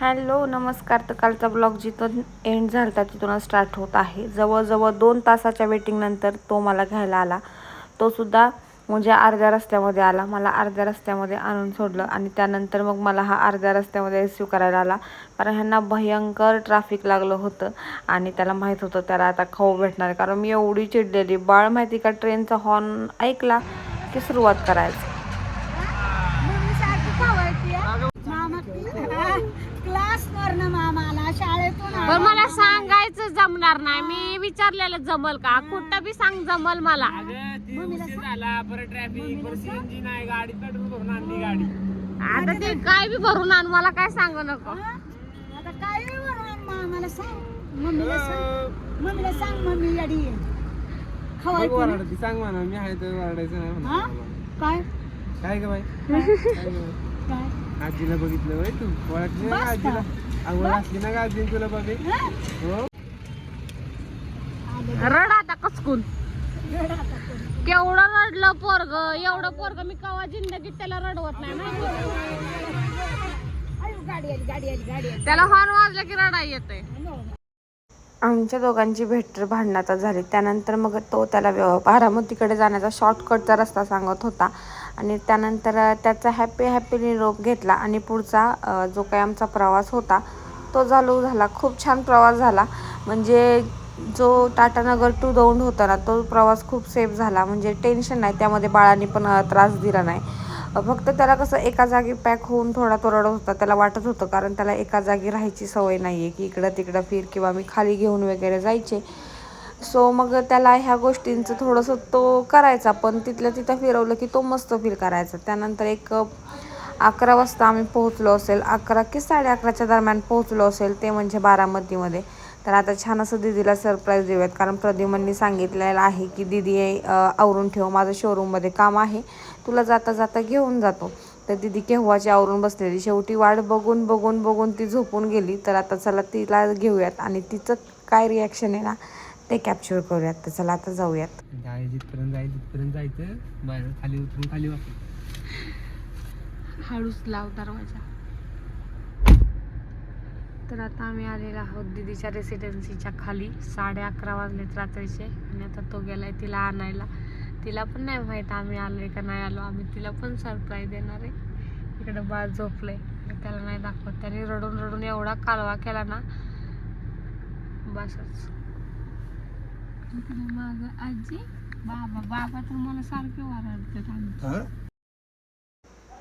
Hello नमस्कार. तर कालचा ब्लॉग जिथून एंड झाला होता तिथूनच स्टार्ट होत आहे. जवळजवळ दोन तासाच्या वेटिंगनंतर तो मला घ्यायला आला. तो सुद्धा म्हणजे अर्ध्या रस्त्यामध्ये आला. मला अर्ध्या रस्त्यामध्ये आणून सोडलं आणि त्यानंतर मग मला हा अर्ध्या रस्त्यामध्ये रिसिव्ह करायला आला. कारण ह्यांना भयंकर ट्रॅफिक लागलं होतं आणि त्याला माहीत होतं त्याला आता खाऊ भेटणार. आहे. कारण मी एवढी चिडलेली. बाळ माहिती का ट्रेनचा हॉर्न ऐकला की सुरुवात करायचं. पण. मला सांगायचं जमणार नाही. मी विचारलेलं जमल का? कुठं बी सांग जमल मला. झाला. परत ट्रॅफिक परत सीएनजी नाही गाडी पेट्रोल भरून आणली गाडी. आता ते काय बी भरून आण मला काय सांगू नको? आता काय बी सांग. मम्मीला सांग. मम्मीला सांग मम्मी याडी. खवाय सांग म्हणा मी आहे तर वराडायचं नाही म्हणा. हा? काय? काय ग बाई? काय? आजीला बघितलं होय तू? ओळखली आजीला? आवड असली ना का आजीने तुला बघे. हा? हो रड आता कचकून. केवढं रडलं पोरग? एवढं पोरग मी कवा जिंदगीत त्याला रडवत नाही माहिती आयो, गाडी आली गाडी आली गाडी आली. त्याला हॉर्न वाजला की रडा येते आमच्या दोघांची भेट तर भांडणाचा झाली. त्यानंतर मग तो त्याला व्य- बारामतीकडे जाण्याचा शॉर्टकटचा रस्ता सांगत होता. आणि त्यानंतर त्याचा हॅपी हॅपी निरोप घेतला आणि पुढचा जो काही आमचा प्रवास होता तो चालू झाला. खूप छान प्रवास झाला. म्हणजे जो टाटानगर टू दौंड होता ना तो प्रवास खूप सेफ झाला. म्हणजे टेन्शन नाही. त्यामध्ये बाळांनी पण त्रास दिला नाही. फक्त त्याला कसं एका जागी पॅक होऊन थोडा तो रडत होता त्याला वाटत होतं कारण त्याला एका जागी राहायची सवय नाही आहे की इकडं तिकडं फिर किंवा मी खाली घेऊन वगैरे जायचे. सो मग त्याला ह्या गोष्टींचं थोडंसं तो करायचा पण तिथल्या तिथं फिरवलं की तो मस्त फील करायचा. त्यानंतर एक अकरा वाजता आम्ही पोहोचलो असेल अकरा की साडे अकराच्या दरम्यान पोहोचलो असेल ते म्हणजे बारामतीमध्ये. तर आता छान असं दीदीला सरप्राईज देऊयात कारण प्रद्युमननी सांगितलेलं आहे की दीदी अ, आवरून ठेव माझं शोरूममध्ये काम आहे. तुला जाता जाता घेऊन जातो. तर दीदी केव्हाची आवरून बसलेली शेवटी वाट बघून बघून बघून ती झोपून गेली. तर आता चला तिला घेऊयात आणि तिचं काय रिॲक्शन आहे ना ते कॅप्चर करूयात. तर चला आता जाऊयात. जिथपर्यंत जाईल तिथपर्यंत जायचं. बाहेर खाली उतरून खाली हळूच लाव दरवाजा. तर आता आम्ही आलेलो आहोत दीदीच्या रेसिडेन्सीच्या खाली. साडे अकरा वाजलेत रात्रीचे. आणि आता तो गेलाय तिला आणायला. तिला पण नाही माहीत आम्ही आलोय का नाही आलो. आम्ही तिला पण सरप्राईज देणार आहे. इकडं बाळ झोपलंय. त्याला नाही दाखवत. त्याने रडून रडून एवढा कालवा केला ना बसच. माझं आजी बाबा बाबा तर मला सारखे वारडतात आमचे.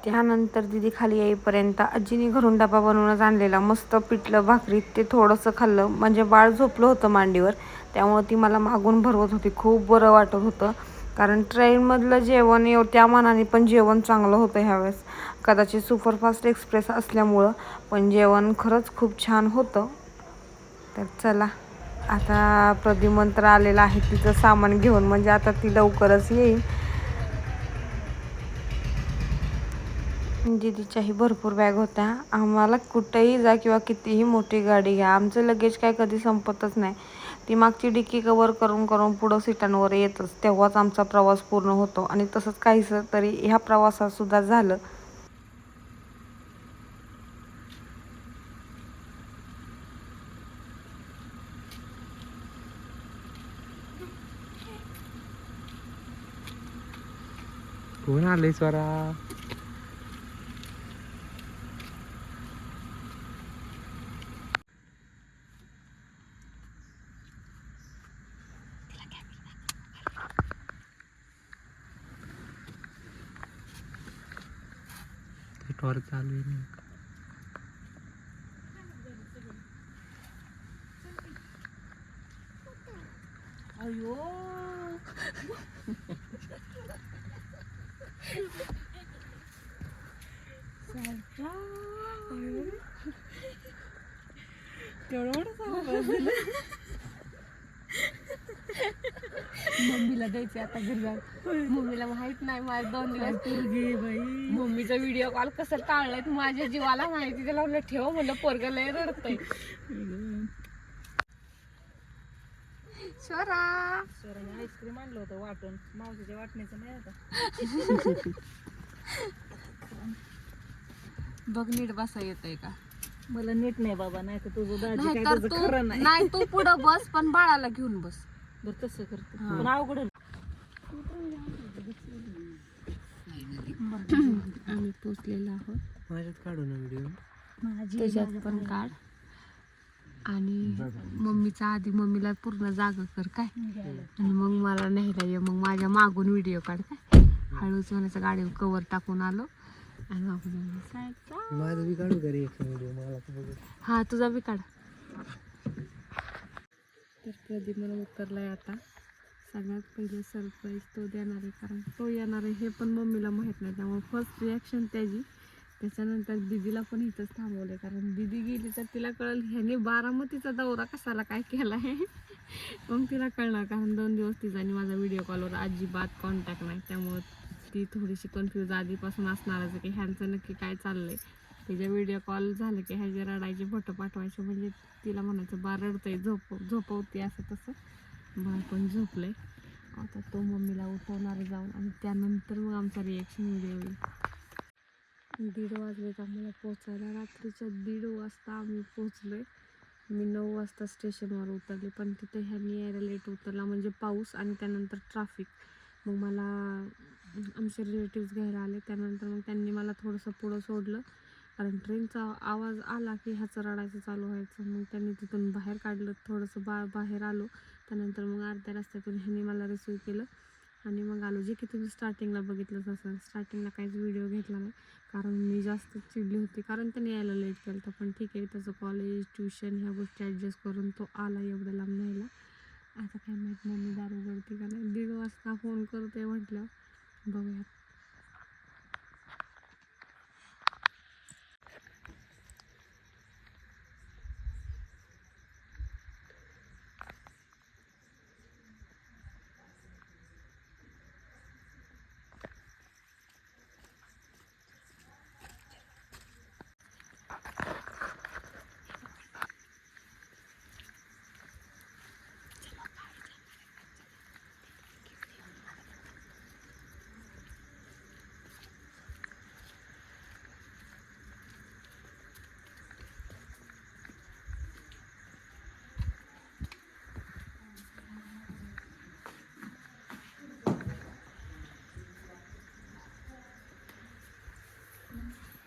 त्यानंतर दिदी खाली येईपर्यंत आजीने घरून डबा बनवूनच आणलेला. मस्त पिठलं भाकरी ते थोडंसं खाल्लं. म्हणजे बाळ झोपलं होतं मांडीवर. त्यामुळं ती मला मागून भरवत होती. खूप बरं वाटत होतं. कारण ट्रेनमधलं जेवण येऊ त्या मानाने पण जेवण चांगलं होतं ह्यावेळेस. कदाचित सुपरफास्ट एक्सप्रेस असल्यामुळं पण जेवण खरंच खूप छान होतं. तर चला आता प्रद्युमन तर आलेला आहे तिचं सामान घेऊन म्हणजे आता ती लवकरच येईल. दिदीच्याही भरपूर बॅग होत्या. आम्हाला कुठेही जा किंवा कितीही मोठी गाडी घ्या. आमचं लगेज काय कधी संपतच नाही. ती मागची डिक्की कवर करून करून पुढं सीटांवर येतच. तेव्हाच आमचा प्रवास पूर्ण होतो. आणि तसंच काहीसं तरी ह्या प्रवासात सुद्धा झालं. कोण आलंय स्वरा? टॉर्च चालू आहे नेमकं. अयो मम्मीला द्यायचे आता घरी जाऊन. मम्मीला माहीत नाही माझे दोन दिवस मम्मीचा व्हिडिओ कॉल कसं टाळलाय माझ्या जीवाला माहिती त्याला म्हणलं ठेव म्हणलं पोरग लय रडतय. स्वरा आईस्क्रीम आणलं होतं वाटून. मावशीच्या वाटण्याचं नाही आता. बघ नीट बसा येतंय का? मला नीट नाही बाबा नाही तर तुझं दाजी नाही काय तर तुझं तू खरं नाही. नाही तू पुढं बस पण बाळाला घेऊन बस. बरं तसं करते. पण अवघड आहे. आम्ही पोचलेलो आहोत. माझ्यात काढू ना व्हिडिओ त्याच्यात पण काढ. आणि मम्मीचा आधी मम्मीला पूर्ण जागा कर काय? आणि मग मला न्यायला ये. मग माझ्या मागून व्हिडिओ काढ काय? हळूच म्हणायचं गाडीवर कवर टाकून आलो. आणि मागून आलो. साहेबचा. माझं बी काढू का रे व्हिडिओ मला तर बघू. हा तुझा बी काढ. तर प्रदीप मला उतरलाय आता. सगळ्यात पहिले सरप्राईज तो देणार आहे कारण तो येणार आहे हे पण मम्मीला माहीत नाही. त्यामुळे फर्स्ट रिॲक्शन त्याची. त्याच्यानंतर दिदीला पण इथंच थांबवले कारण दिदी गेली तर तिला कळेल ह्याने बारामतीचा दौरा कशाला काय केला आहे मग तिला कळणार कारण दोन दिवस तिचा आणि माझा व्हिडिओ कॉलवर अजिबात कॉन्टॅक्ट नाही. त्यामुळं ती थोडीशी कन्फ्यूज आधीपासून असणारच की ह्यांचं नक्की काय चाललं आहे तिच्या व्हिडिओ कॉल झालं की ह्याचे रडायचे फोटो पाठवायचे. म्हणजे तिला म्हणायचं बा रडतंय झोप झोपवते असं तसं. बाळ पण झोपलंय. आता तो मम्मीला उठवणार जाऊन आणि त्यानंतर मग आमचा रिॲक्शन व्हिडिओ येईल. दीड वाजलेत आम्हाला पोचायला रात्रीच्या दीड वाजता आम्ही पोचलोय मी नऊ वाजता स्टेशनवर उतरले पण तिथे ह्यांनी यायला लेट उतरला. म्हणजे पाऊस आणि त्यानंतर ट्राफिक मग मला आमचे रिलेटिव्स घ्यायला आले. त्यानंतर मग त्यांनी मला थोडंसं पुढं सोडलं. कारण ट्रेनचा आवाज आला की ह्याचं रडायचं चालू व्हायचं. मग त्यांनी तिथून बाहेर काढलं थोडंसं बा बाहेर आलो. त्यानंतर मग अर्ध्या रस्त्यातून ह्यांनी मला रिसिव्ह केलं. आणि मग आलो. जे की तुम्ही स्टार्टिंगला बघितलंच असेल. स्टार्टिंगला काहीच व्हिडिओ घेतला नाही. कारण मी जास्त चिडली होती. कारण त्याने यायला लेट केलं होतं पण ठीक आहे त्याचं कॉलेज ट्युशन ह्या गोष्टी ॲडजस्ट करून तो आला एवढ्या लांब न्यायला. आता काय माहीत मम्मी दारू उघडते का नाही. दीड वाजता फोन करते म्हटलं बघूया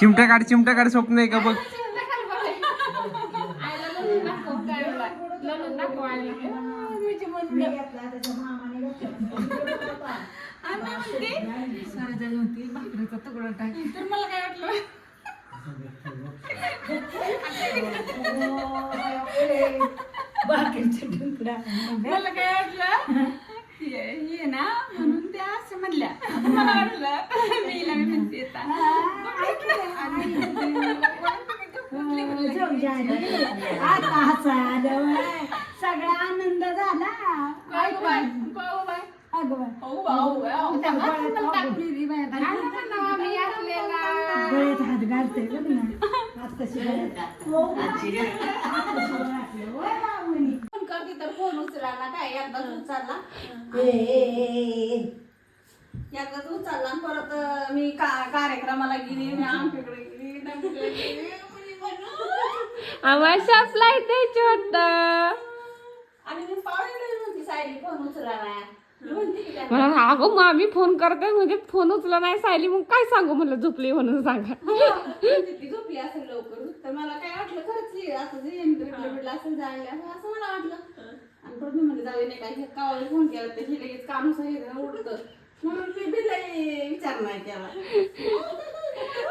चिमटा काढ चिमटा काढ स्वप्न आहे का बघ? तर मला काय वाटलं? मला काय वाटलं ये ना. म्हणल्या. मला वाटलं मी हिला मी म्हणते सगळा आनंद झाला. गळ्यात हात घालते बघ ना. हात कशी फोन करते तर फोन उचलायला काय एकदाच आणि परत मी का कार्यक्रमाला गेली मी आमच्याकडे गेली गेली. कोणी म्हणू? आम्हाला फ्लाईट द्यायची होतं. आणि मी पावणे म्हणते सायली फोन उचलायला मी म्हणते की त्या- मला अगं मामी फोन करते म्हणजे फोन उचला नाही सायली मग काय सांगू म्हणलं झोपली म्हणून सांगा. म्हणते ती झोपली असेल लवकर तर मला काय वाटलं खरंच ही असं जे भेटलं जायला असं मला वाटलं. आणि परत मी म्हणलं जाऊ नाही काय कावाला फोन केला तर हे लगेच काम सांगितलं उडतं. म्हणून मी बी लई विचार नाही केला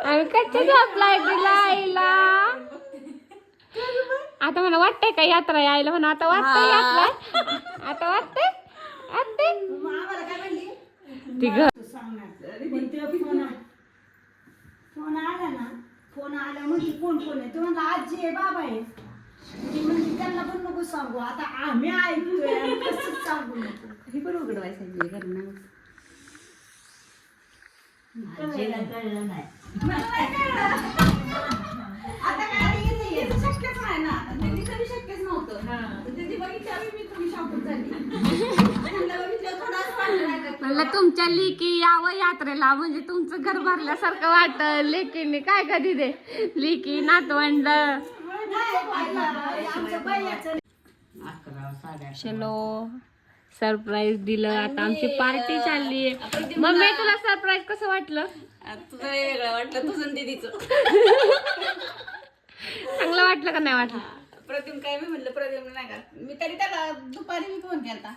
आम्ही झोपलाय आता मला वाटतंय का यात्रा यायला म्हणून? आता वाटतंय यात्रा. आता वाटतंय? वाटतंय? मग आम्हाला काय म्हणली ती घर तू सांगणार पण ते फोन फोन आला ना फोन आला म्हणजे कोण कोण आहे तो म्हणला आजी आहे बाबा आहे मी म्हणजे त्यांना पण नको सांगू आता आम्ही ऐकतोय कसं सांगू नको ही पण उघडवायचं घरनं आता काय येतं येतं. शक्यच नाही ना. दीदी कधी शक्यच नव्हतं. दीदी बघितल्यावर मी थोडी शॉकच झाली. म्हणलं बघितलं थोडं असं वाटलं नाही का? म्हणलं तुमच्या लेकी यावं यात्रेला. म्हणजे तुमचं घर भरल्यासारखं वाटत लेकीने काय कधी दे? लेकी नातवंड. चलो सरप्राईज दिलं. आता आमची पार्टी चालली आहे. मम्मी तुला सरप्राईज कसं वाटलं? तुझं वेगळं वाटलं तुझं दीदीचं. चांगलं वाटलं का नाही वाटलं? प्रद्युम काय मी म्हणलं प्रद्युम नाही का? मी तरी त्याला दुपारी मी फोन केला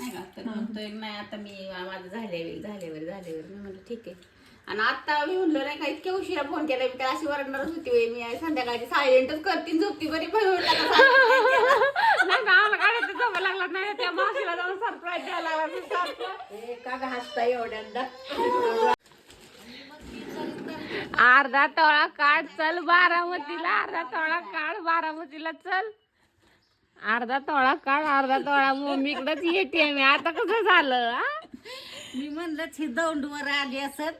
नाही का? तर म्हणतोय नाही आता मी माझं झाल्यावर झाल्यावर झाल्यावर मी म्हणलं ठीक आहे. आणि आता मी म्हणलं नाही का इतक्या उशिरा फोन केला मी त्याला अशी वरडणारच होती होय. मी संध्याकाळची सायलेंटच करते झोपती बरी पण नाही का आम्हाला काढायचं जमा लागला नाही त्या मावशीला जाऊन सरप्राईज द्यायला लागला अर्धा तोळा काढ चल बारामतीला अर्धा तोळा काढ बारामतीला चल. अर्धा तोळा काढ अर्धा तोळा मम्मीकडेच येते मी आता कसं झालं? मी म्हणलं ही दौंडवर आली असत.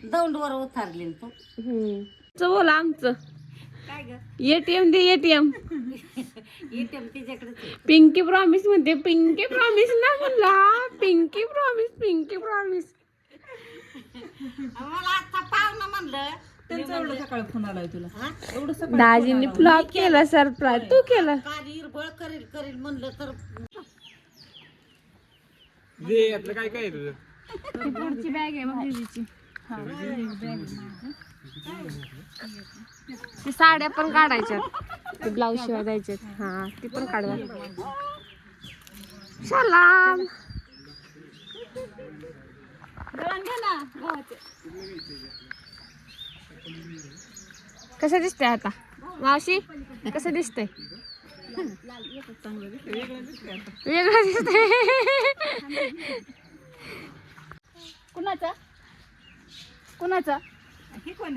दौंडवर उतरली तू. हम्म. बोला आमचं. काय ग? एटीएम दे एटीएम येते तिच्याकडे पिंकी प्रॉमिस म्हणते पिंकी प्रॉमिस ना म्हणला. Pinky promise pinky promise. मला आता पाहुणं म्हणलं. दाजींनी फ्लॉप केला. सरप्राईज तू केला. काली बळ करील करील म्हणलं तर. यातलं काय काय आहे तुझं? पुढची बॅग आहे मग दीदीची ते साड्या पण काढायच्यात. ते ब्लाऊज शिवाय द्यायच्यात हा ती पण काढवा. सलाम. कसं दिसतंय आता? मावशी कसं दिसतंय? वेगळं दिसतंय. कुणाचा? कुणाचा?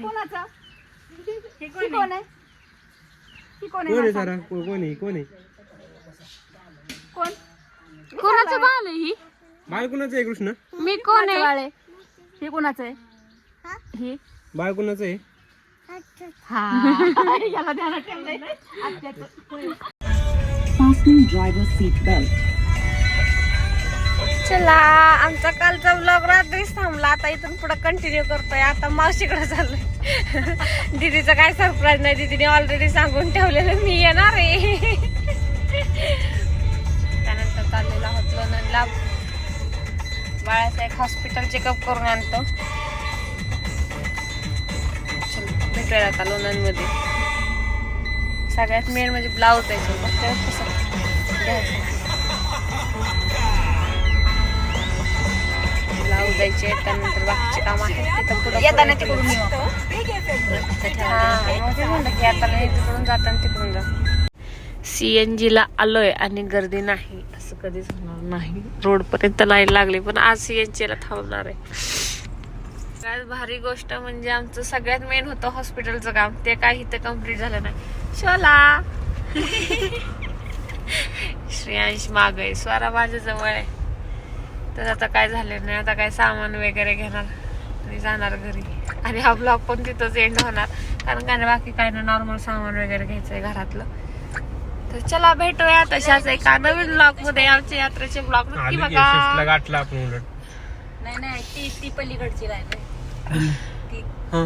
कुणाचा? ही कोण आहे? ही कोण कोण आहे सारा? को- कोण आहे? कोण आहे? कोण? कोणाचं बाल आहे ही? बाळ कुणाचं आहे कृष्ण? मी कोण आहे? हे कुणाचं आहे? हे? बाळ कुणाचं आहे? याला ध्यानात ठेवलंय. चला आमचा कालचा आता इथून पुढे कंटिन्यू करतोय. आता मावशीकडे चाललोय. दीदीचा काय सरप्राईज नाही. दीदीने ऑलरेडी सांगून ठेवलेलं मी येणार आहे. त्यानंतर चाललेला आहोत लोणंदला बाळासाहेब एक हॉस्पिटल चेकअप करून आणतो. चलो, भेटूया आता लोणंदमध्ये सगळ्यात मेन म्हणजे ब्लाऊज आहे कसं घ्यायचं. त्यानंतर बाकीचे काम आहेत तिथं येताना तिकडून तिकडून जाताना तिकडून जा. सी एन ला आलोय आणि गर्दी नाही असं कधीच होणार नाही. रोड पर्यंत लाईन लागली पण आज सी एन ला थांबणार आहे. सगळ्यात भारी गोष्ट म्हणजे आमचं सगळ्यात मेन होतं हॉस्पिटलचं काम. ते काय इथं कंप्लीट झालं नाही. शोला! श्रेयांश माग आहे. स्वरा माझ्या जवळ आहे. तर आता काय झालं नाही आता काय सामान वगैरे घेणार आणि जाणार घरी. आणि हा ब्लॉग पण तिथंच एंड होणार कारण काय नाही बाकी काय ना नॉर्मल सामान वगैरे घ्यायचंय घरातलं. तर चला भेटूया तशाच एका नवीन ब्लॉगमध्ये आमच्या यात्रेचे ब्लॉग नक्की बघा. गाठला आपण उलट. नाही नाही ती ती पलीकडची लाईन हा.